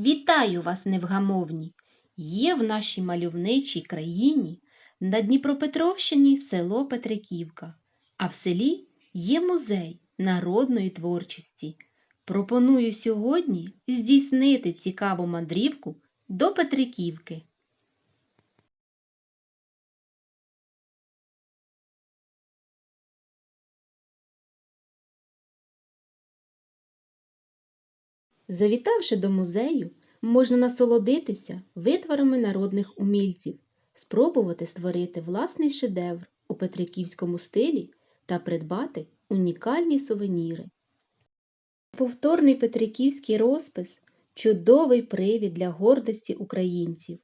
Вітаю вас, невгамовні! Є в нашій мальовничій країні на Дніпропетровщині село Петриківка, а в селі є музей народної творчості. Пропоную сьогодні здійснити цікаву мандрівку до Петриківки. Завітавши до музею, можна насолодитися витворами народних умільців, спробувати створити власний шедевр у петриківському стилі та придбати унікальні сувеніри. Повторний петриківський розпис чудовий привід для гордості українців.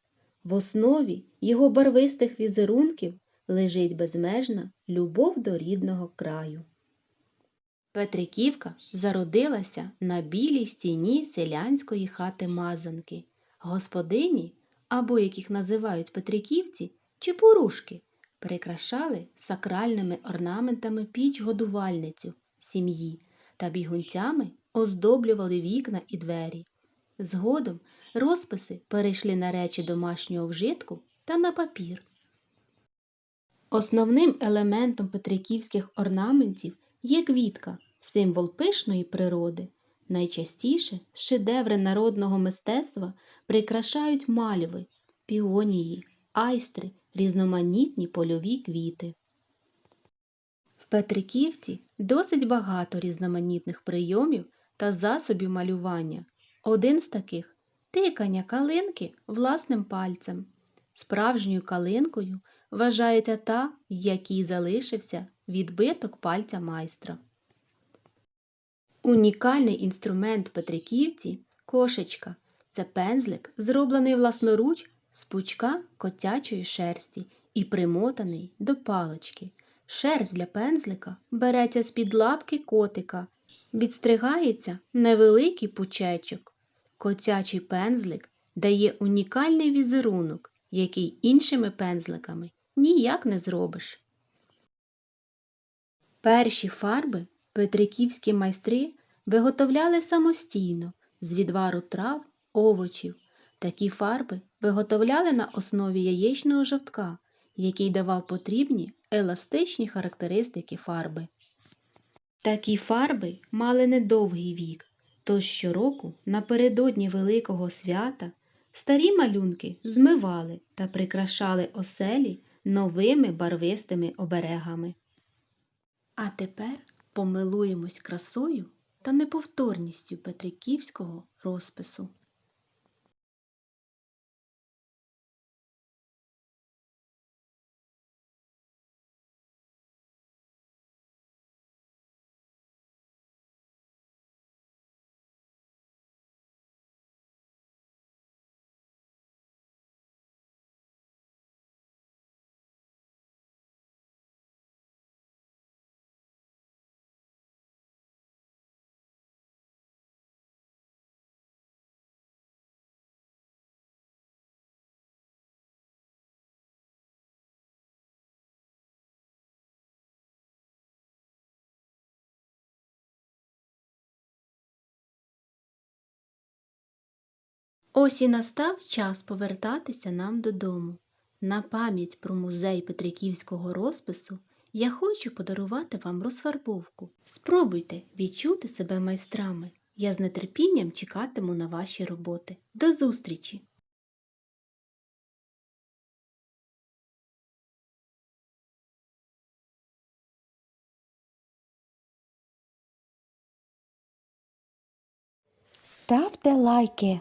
В основі його барвистих візерунків лежить безмежна любов до рідного краю. Петриківка зародилася на білій стіні селянської хати Мазанки. Господині, або яких називають петриківці, чи порушки, прикрашали сакральними орнаментами піч годувальницю сім'ї та бігунцями оздоблювали вікна і двері. Згодом розписи перейшли на речі домашнього вжитку та на папір. Основним елементом петриківських орнаментів є квітка, символ пишної природи. Найчастіше шедеври народного мистецтва прикрашають мальви, піонії, айстри, різноманітні польові квіти. В Петриківці досить багато різноманітних прийомів та засобів малювання. Один з таких тикання калинки власним пальцем. Справжньою калинкою вважається та, в якій залишився відбиток пальця майстра. Унікальний інструмент Петриківці кошечка. Це пензлик, зроблений власноруч з пучка котячої шерсті і примотаний до палочки. Шерсть для пензлика береться з-під лапки котика, відстригається невеликий пучечок. Котячий пензлик дає унікальний візерунок, який іншими пензликами ніяк не зробиш. Перші фарби петриківські майстри виготовляли самостійно з відвару трав, овочів. Такі фарби виготовляли на основі яєчного жовтка, який давав потрібні еластичні характеристики фарби. Такі фарби мали недовгий вік, тож щороку напередодні Великого свята старі малюнки змивали та прикрашали оселі новими барвистими оберегами. А тепер помилуємось красою та неповторністю петриківського розпису. Ось і настав час повертатися нам додому. На пам'ять про музей Петриківського розпису я хочу подарувати вам розфарбовку. Спробуйте відчути себе майстрами. Я з нетерпінням чекатиму на ваші роботи. До зустрічі! Ставте лайки.